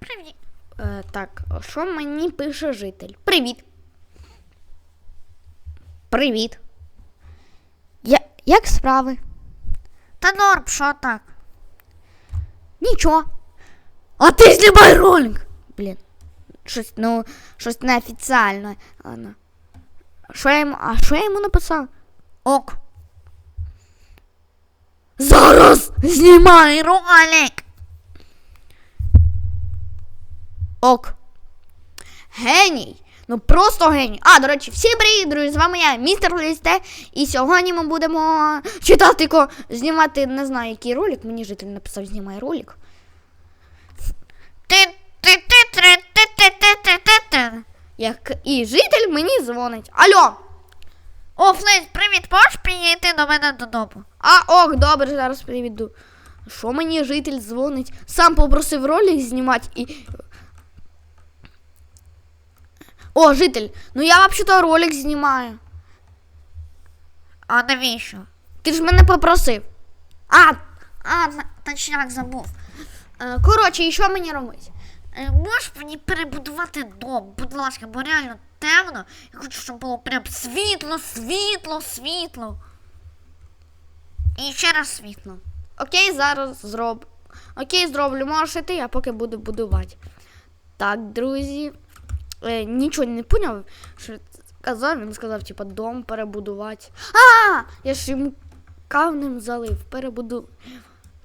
Привіт. Е, так, що мені пише житель? Привіт. Привіт. Я, як справи? Та норм, що так? Нічого. А ти знімай ролик. Блін. Щось, ну, щось неофіціальне. Ладно. Що я йому, а що я йому написав? Ок. Зараз знімай ролик. Ок. Геній! Ну просто геній. А, до речі, всім привіт, друзі! З вами я, містер Лісте. І сьогодні ми будемо читати, ко... знімати не знаю, який ролик. Мені житель написав, знімай ролик. Як і житель мені дзвонить. Алло! О, Флейс, привіт, можеш приїти до мене додому. А ок, добре, зараз привіду. Що мені житель дзвонить? Сам попросив ролик знімати і о, житель, ну я взагалі ролик знімаю. А навіщо? Ти ж мене попросив. А, А, точняк забув. е, коротше, і що мені робити? Е, Можеш мені перебудувати дом, будь ласка, бо реально темно. Я хочу, щоб було прям світло, світло, світло. І ще раз світло. Окей, зараз зроб. Окей, зроблю, можеш іти, я поки буду будувати. Так, друзі. Е, нічого не поняв, що сказав. Він сказав, типа, дом перебудувати. А! Я ж йому кавним залив, перебуду.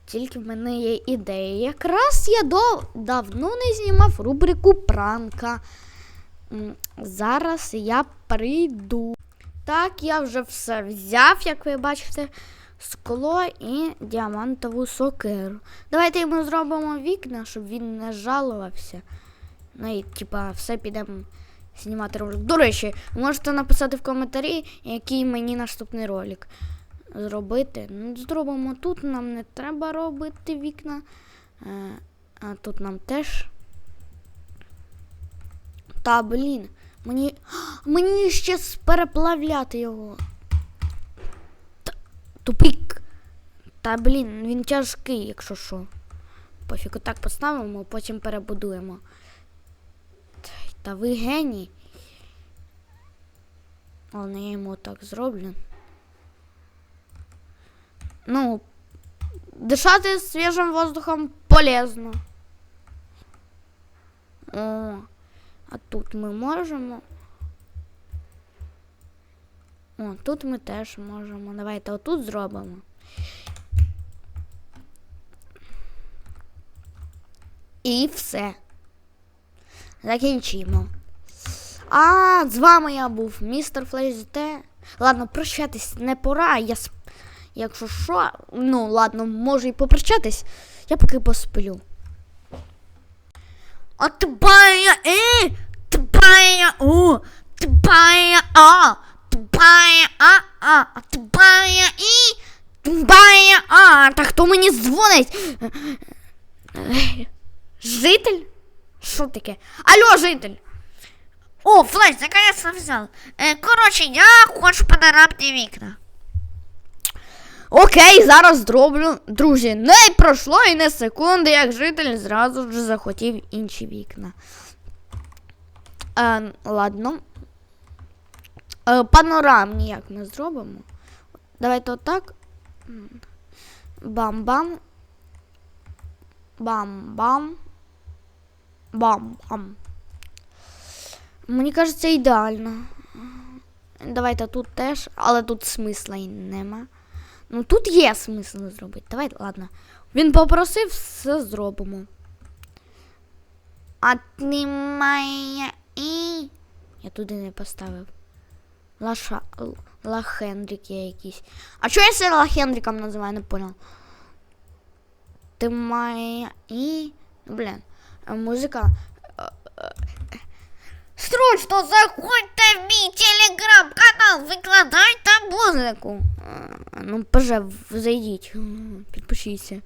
Тільки в мене є ідея. Якраз я до... давно не знімав рубрику пранка. Зараз я прийду. Так, я вже все взяв, як ви бачите, скло і діамантову сокиру. Давайте йому зробимо вікна, щоб він не жалувався. Ну і типа все підемо знімати ролик. До речі, можете написати в коментарі, який мені наступний ролик зробити. Ну, зробимо тут, нам не треба робити вікна. Е, а тут нам теж. Та блін, мені. Мені ще переплавляти його. Та, тупик. Та блін, він тяжкий, якщо що. Пофіг, так поставимо, потім перебудуємо. Та, ви геній. Ладно, я йому так зроблю. Ну, дишати свіжим воздухом полезно. О, а тут ми можемо. О, тут ми теж можемо. Давайте отут зробимо. І все. Закінчимо. А, з вами я був, містер Флейз Ладно, прощатись не пора. Я сп... Якщо що, ну ладно, можу і попрощатись. Я поки посплю. А тупая э, тупая у, тупая а, тупая а, а, а тупая и, Бая! А, та хто мені дзвонить? Житель? Що таке? Алло, житель! О, Флеш, наконец-то взял. Е, коротше, я хочу панорамні вікна. Окей, зараз зроблю. Друзі, не пройшло і не секунди, як житель зразу ж захотів інші вікна. Е, ладно. Е, панорамні як ми зробимо? Давайте отак. Бам-бам. Бам-бам. Бам-бам. Мені кажеться, ідеально. Давайте тут теж, але тут смисла й нема. Ну тут є смисл зробити. Давай, ладно. Він попросив, все зробимо. А ти і. Я туди не поставив. Лаша. Л- Лахендрик є якийсь. А чого я себе Лахендриком називаю, не понял. Ти моя і. Блін. Музика. Срочно заходьте в мій телеграм-канал, викладай там музику. Ну, поже, зайдіть, підпишіться.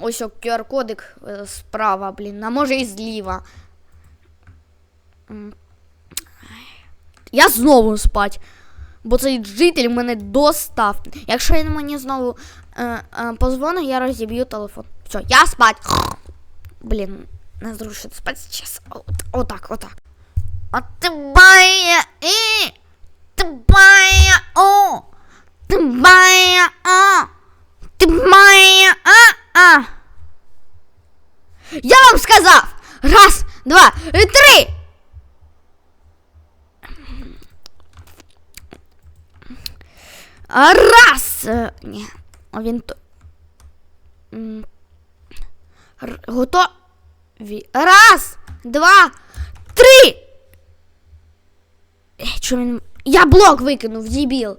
Ось QR-кодик е, справа, блін, а може і зліва. Я знову спать. Бо цей житель мене достав. Якщо він мені знову По звону я разобью телефон. Все, я спать. Блин, нас рушит спать сейчас. Вот, вот так, вот так. Отбая и тбая о, тбая а, тбая а а. Я вам сказал. Раз, два, три. Раз. Нет. Він то. Готові. Раз, два, три. Е, Чого він. Я блок викинув, дебіл.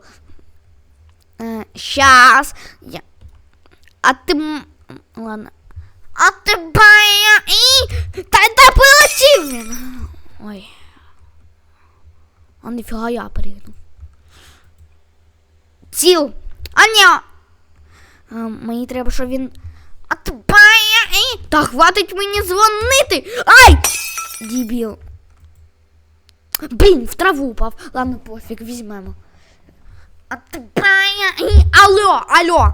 Е, щас. Я... А ти. Ладно. А ти бає і. Та, та полетів. Ой. А ніфіга я перегнув. Ціл. А ні. А, мені треба, щоб він. А. Та хватить мені дзвонити. Ай! Дебіл. Блін, в траву упав. Ладно, пофіг, візьмемо. А. Алло, алло.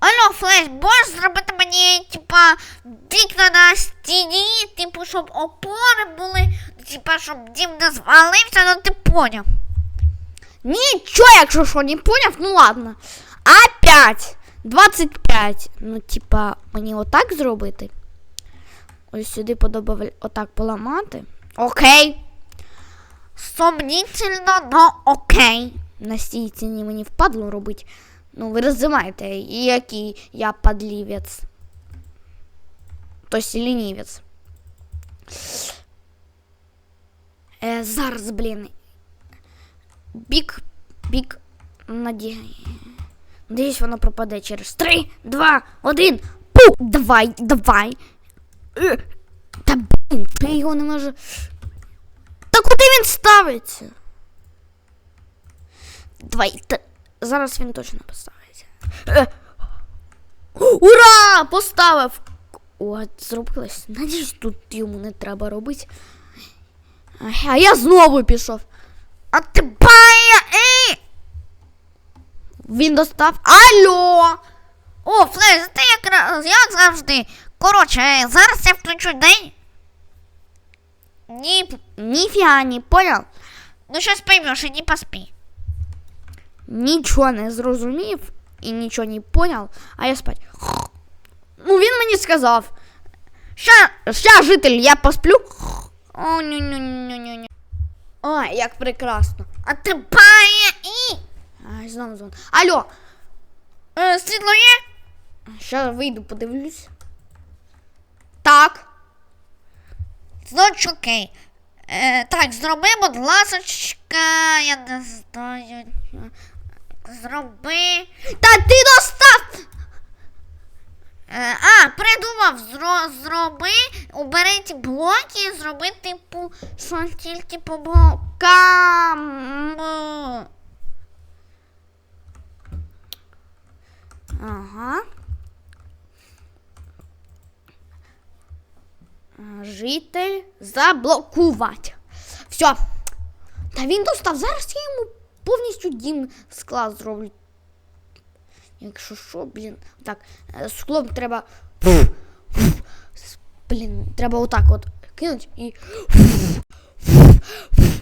Алло, Флеш, можеш зробити мені, типа, вікна на стіні, типу, щоб опори були, типа, щоб дім не звалився, ну ти поняв. Нічого, якщо що, не поняв, ну ладно. Опять. 25. Ну, типа, мені отак зробити. Ось сюди подобав отак поламати. Окей. Сомнітельно, но окей. На цій ціні мені впадло робити. Ну, ви розумієте, який я подлівець. Тобто лінівець. Е, зараз, блін. Бік, бік, наді... Надіюсь, воно пропаде через 3, 2, 1. Пу! Давай, давай. Е, Та блін, я його не можу. Та куди він ставиться? Давай, та... зараз він точно поставиться. Е. Ура! Поставив! О, зробилось. Надіюсь, тут йому не треба робити. А я знову пішов. А ти бає і. Він достав. Алло! О, Флеш, ти як, як завжди. Коротше, зараз я включу день. Ні, Ніфіга не поняв. ну щас поймеш, іди поспи. Нічого не зрозумів і нічого не поняв, а я спать. Ну, він мені сказав. Ща, ща, житель, я посплю. О, ню ню ню ню ню Ой, як прекрасно. А ти бає і. Ай, знову дзвон. Алло, Е, світло є? Ща вийду, подивлюсь. Так. Значить окей. Е, так, зроби, будь ласочка, я не знаю. Зроби. Та ти достав! Е, а, придумав, зро, зроби, убери ті блоки зроби, типу, що тільки по блокам. Ага. Житель заблокувати. Все. Та він достав. Зараз я йому повністю дім склад зроблю. Якщо що, блін. Так, е, склом треба. Блін, треба отак от кинуть і.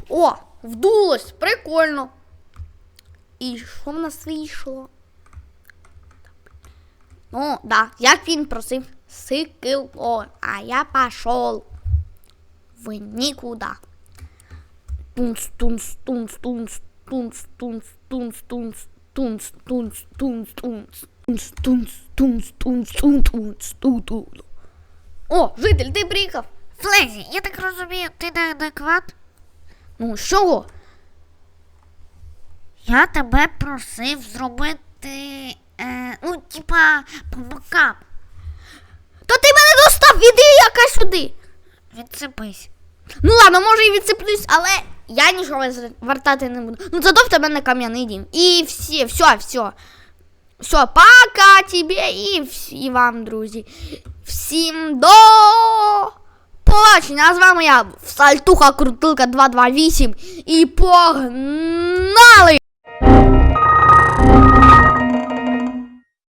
О, вдулось, прикольно. І що в нас вийшло? Ну, да, як він просив сикило, а я пошел в нікуди. Тунц, тунц, тунц, тунц, тунц, тунц, тунц, тунц, тунц, тунц, тунц, тунц, тунц, тунц, тунц, тунц, тунц, тунц. О, житель, ти приїхав. Флезі, я так розумію, ти неадекват? Ну, з чого? Я тебе просив зробити, е, ну, типа, по бокам. Та ти мене достав, іди яка сюди. Відсипись. Ну ладно, може і відсиплюсь, але я нічого вертати не буду. Ну зато в тебе на кам'яний дім. І всі, все, все. Все, пока тебе і, вс- і вам, друзі. Всім до побачення. А з вами я, Сальтуха Крутилка 228. І погнали!